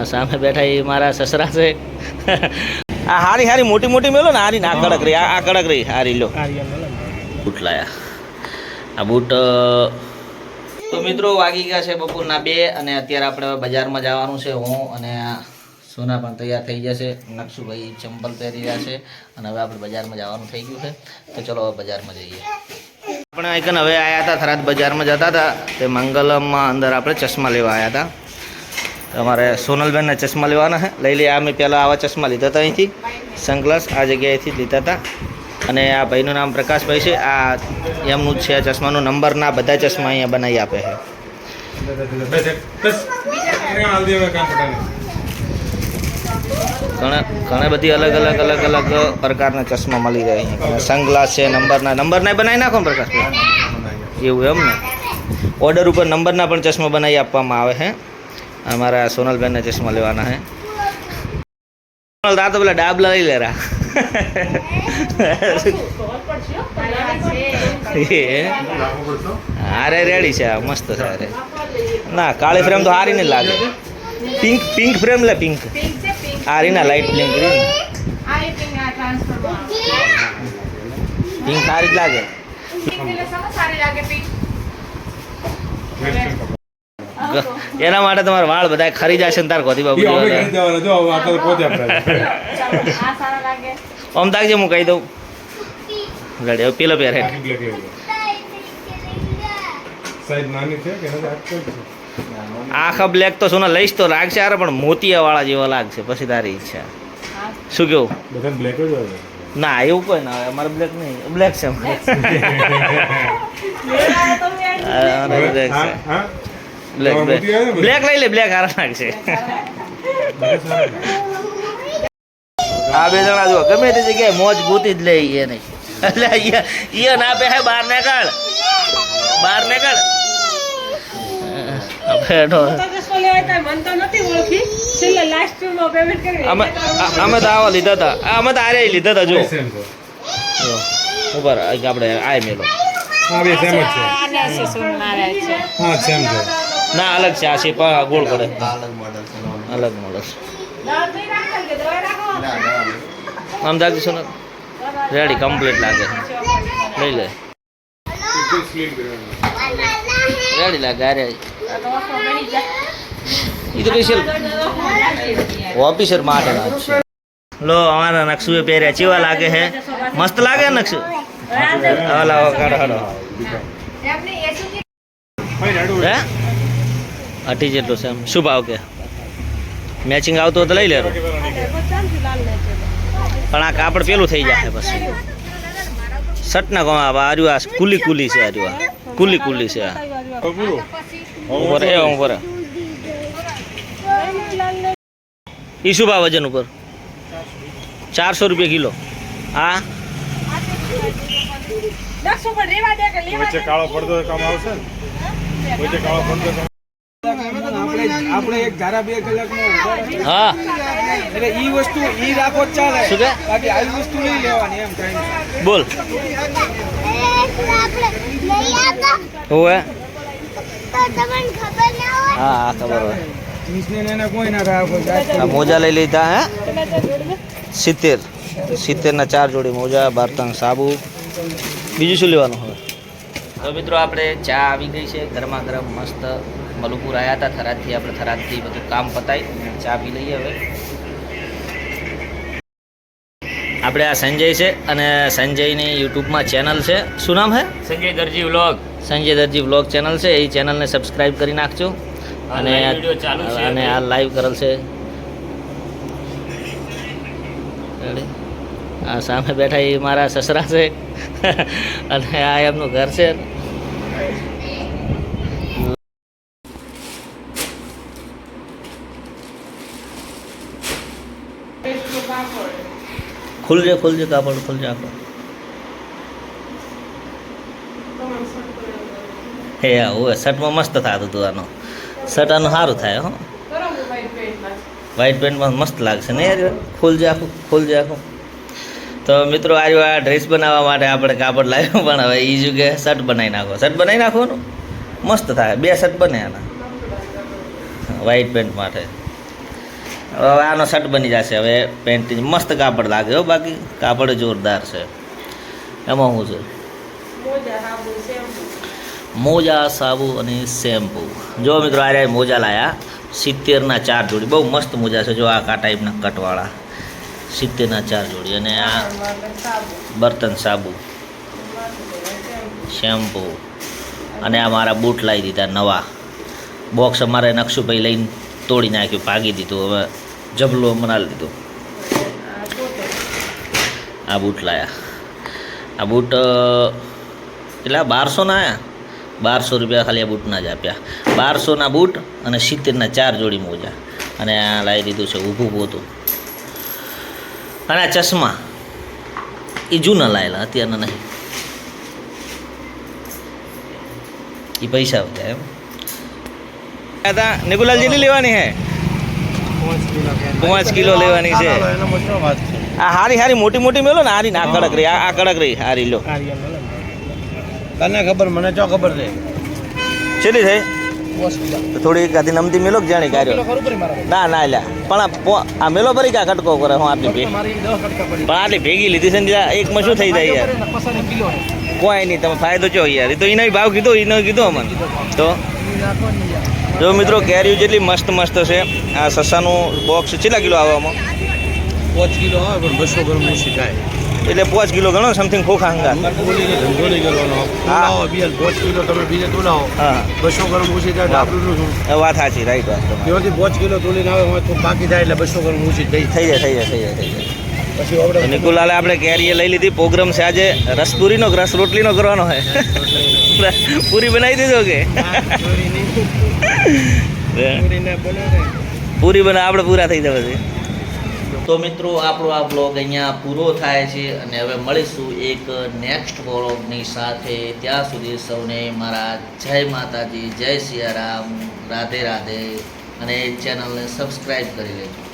આ સામે બેઠા એ મારા સસરા છે. આ હારી હારી મોટી મોટી મેલો ને હારી આ કડક રહી આ કડક રહી હારી લો. બૂટ લાયા. આ બૂટ તો મિત્રો વાગી ગયા છે બપોરના બે અને અત્યારે આપણે હવે બજારમાં જવાનું છે હું અને આ સોના પણ તૈયાર થઈ જશે નકશુભાઈ ચંપલ પહેરી રહ્યા છે અને હવે આપણે બજારમાં જવાનું થઈ ગયું છે. તો ચલો હવે બજારમાં જઈએ. આપણે આઈકન હવે આવ્યા હતા થરાદ બજારમાં જતા હતા. તે મંગલમમાં અંદર આપણે ચશ્મા લેવા આવ્યા હતા. તમારે સોનલબેનના ચશ્મા લેવાના છે. લઈ લઈએ. અમે પહેલાં આવા ચશ્મા લીધા હતા અહીંથી. સનગ્લાસ આ જગ્યાએથી લીધા હતા. અને આ ભાઈનું નામ પ્રકાશભાઈ છે. આ એમનું જ છે આ ચશ્માનો. નંબરના બધા ચશ્મા અહીંયા બનાવી આપે છે. ઘણા ઘણા બધી અલગ અલગ અલગ અલગ પ્રકારના ચશ્મા મળી રહે અહીંયા સનગ્લાસ છે નંબરના નંબરના બનાવી નાખો ને પ્રકાશભાઈ? એવું એમ ને? ઓર્ડર ઉપર નંબરના પણ ચશ્મા બનાવી આપવામાં આવે છે. અમારા સોનલબેનને ચશ્મા લેવાના છે આ તો પેલા ડાબલા લઈ લેરા. એ અરે રેડી છે આ મસ્ત છે અરે ના કાળી ફ્રેમ તો હારી ને લાગે. પિંક પિંક ફ્રેમ લે પિંક હારી ના લાઈટ પિંક ગ્રીન પિંક હારી જ લાગે. એના માટે તમારે વાળ બધા ખરી જશે ને તાર કોથી બાબુ આમ તાકજે હું કહી દઉં. રેડી પેલો પહેરે આખી બ્લેક તો સોના લઈશ તો લાગશે યાર પણ મોતિયા વાળા જેવા લાગશે પછી તારી ઈચ્છા. શું કેવું? બ્લેક જ હોય. ના એવું કોઈ ના અમારે બ્લેક નહીં. બ્લેક છે બ્લેક લઈ લે બ્લેક હારા નાખશે આ બે જણા જો ગમે તે જગ્યાએ મોજ ગોતી જ લે એ નહીં એટલે ઈ- ના બે હે બહાર નીકળ. બહાર નીકળ. અમે આ- અમે તો આવા લીધા હતા. આ અમે તો આરે લીધા હતા જો. ઉપર આપણે આય મેલો. હા બે સેમ જ છે. હા સેમ છે. ના અલગ છે આ છે પણ ગોળ પડે. અલગ મોડલ આમ દાદી છો રેડી કમ્પ્લીટ લાગે. લઈ લે. રેડી લાગે અરે એ તો સ્પેશિયલ ઓફિસર માટે છે. લો અમારા નકશુએ પહેર્યા ચેવા લાગે છે મસ્ત લાગે નકશુ? હલો કાઢો હાલો. હે? અઢી જેટલું છે એમ. શું ભાવ કે? મેચિંગ આવતું હોય તો લઈ લેરો પણ આ કાપડ પેલું થઈ જાય પછી. સટના કોમ આ આર્યું આ કુલી કુલી છે આર્યું આ. કુલી કુલી છે આ. તો પૂરું. ઉપર એ ઉપર ઈ શું ભાવ વજન ઉપર? ચારસો રૂપિયા કિલો. હા વચ્ચે કાળો પડદો કામ આવશે ને? વચ્ચે કાળો પડદો કામ આપણે આપણે એક ધારા બે કલાકમાં હા. એટલે ઈ વસ્તુ ઈ રાખો ચાલે. શું કે? બાકી આવી વસ્તુ નહીં લેવાની એમ કઈ બોલ. હોવે હા? હા ખબર હોય. મોજા લઈ લીધા હે? સિત્તેર. સિત્તેરના ચાર જોડી મોજા બર્તન સાબુ. બીજું શું લેવાનું હવે? તો મિત્રો આપણે ચા આવી ગઈ છે. ગરમા ગરમ મસ્ત મલુપુર આવ્યા હતા થરાદથી આપણે થરાદથી બધું કામ પતાવી ચા પી લઈએ હવે. આપણે આ સંજય છે અને સંજયની યુટ્યુબમાં ચેનલ છે. શું નામ છે Sanjay Darji vlog. Sanjay Darji vlog channel છે. એ ચેનલને સબસ્ક્રાઇબ કરી નાખજો. અને અને આ લાઈવ કરેલ છે. આ સામે બેઠા એ મારા સસરા છે. અને આ એમનું ઘર છે. ખુલજે ખુલજે કાપડ, ખુલજે આખો. હે આવું શર્ટમાં મસ્ત થતું હતું આનું. શર્ટ આનું સારું થાય, હો. વ્હાઇટ પેન્ટમાં મસ્ત લાગશે ને યાર. ખોલજે આખું ખોલજે આખું. તો મિત્રો આવ્યો આ ડ્રેસ બનાવવા માટે આપણે કાપડ લાવ્યો, પણ હવે એ જુગે શર્ટ બનાવી નાખો. શર્ટ બનાવી નાખો મસ્ત થાય. બે શર્ટ બને આના. વ્હાઇટ પેન્ટ માટે. હવે આનો શર્ટ બની જશે. હવે પેન્ટિંગ મસ્ત કાપડ લાગે હો બાકી. કાપડ જોરદાર છે. એમાં શું છે? મોજા સાબુ અને શેમ્પુ. જો મિત્રો આ મોજા લાયા. સિત્તેરના ચાર જોડી. બહુ મસ્ત મોજા છે જો આ કા ટાઈપના કટવાળા સિત્તેરના ચાર જોડી. અને આ બર્તન સાબુ. શેમ્પુ. અને આ મારા બૂટ લાવી દીધા નવા. બોક્સ અમારે નકશુભાઈ લઈને તોડી નાખ્યું ભાગી દીધું હવે જબલો મનાલી દીધું આ બૂટ લાયા. આ બૂટ અ, કેટલા બારસોના આવ્યા બારસો રૂપિયા ખાલી આ બૂટના જ આપ્યા. બારસોના બૂટ અને સિત્તેરના ચાર જોડી મોજા. અને આ લાવી દીધું છે ઊભું પોતું અને આ ચશ્મા એ જૂના લાયેલા અત્યારના નહીં. એ પૈસા બધા એમ. હતા નિકુલાલ જેટલી લેવાની હે? પાંચ કિલો લેવાની છે. આ હારી હારી મોટી મોટી મેલો ને હારી ના કડક રહી આ આ કડક રહી હારી લો. તને ખબર મને ચો ખબર છે? ચેલી થઈ થોડી ગાધી નમતી મેલો જાણે કાર્યો ના ના લ્યા. પણ આ આ મેલો ભરી કા કટકો કરે? હું આપી ભેગી પણ આટલી ભેગી લીધી છે ને એકમાં શું થઈ જાય યાર. કોઈ નહીં તમે ફાયદો ચો યાર. એ તો એનો ભાવ કીધો એનો કીધો અમને. તો? જો મિત્રો કેરીઓ જેટલી મસ્ત મસ્ત છે આ સસાનું બોક્સ કેટલા કિલો આવવામાં પાંચ કિલો આવે પણ બસો ગ્રામ ઓછી થાય. એટલે પાંચ કિલો ગણો સમથિંગ ખોખા હંગા બોલીને ધંધો નહીં કરવાનો. તોલાવો બિયાન પાંચ કિલો તમે બીજે તોલાવો હા. બસો ગ્રામ ઓછી થાય વાત સાચી રાઈટ વાત. પાંચ કિલો તોલીને આવે તો બાકી થાય એટલે બસો ગ્રામ ઓછી થઈ થઈ જાય થઈ જાય થઈ જાય થઈ જાય. નિકુલાલે આપણે કેરીએ લઈ લીધી. પ્રોગ્રામ છે આજે રસપુરીનો કે રસ રોટલીનો કરવાનો છે. પૂરી બનાવી દીધો કે? પૂરી બના આપણે પૂરા થઈ જવા પછી. તો મિત્રો આપણો આ બ્લોગ અહીંયા પૂરો થાય છે અને હવે મળીશું એક નેક્સ્ટ બ્લોગની સાથે. ત્યાં સુધી સૌને મારા જય માતાજી જય સિયારામ રાધે રાધે. અને ચેનલને સબસ્ક્રાઈબ કરી લેજો.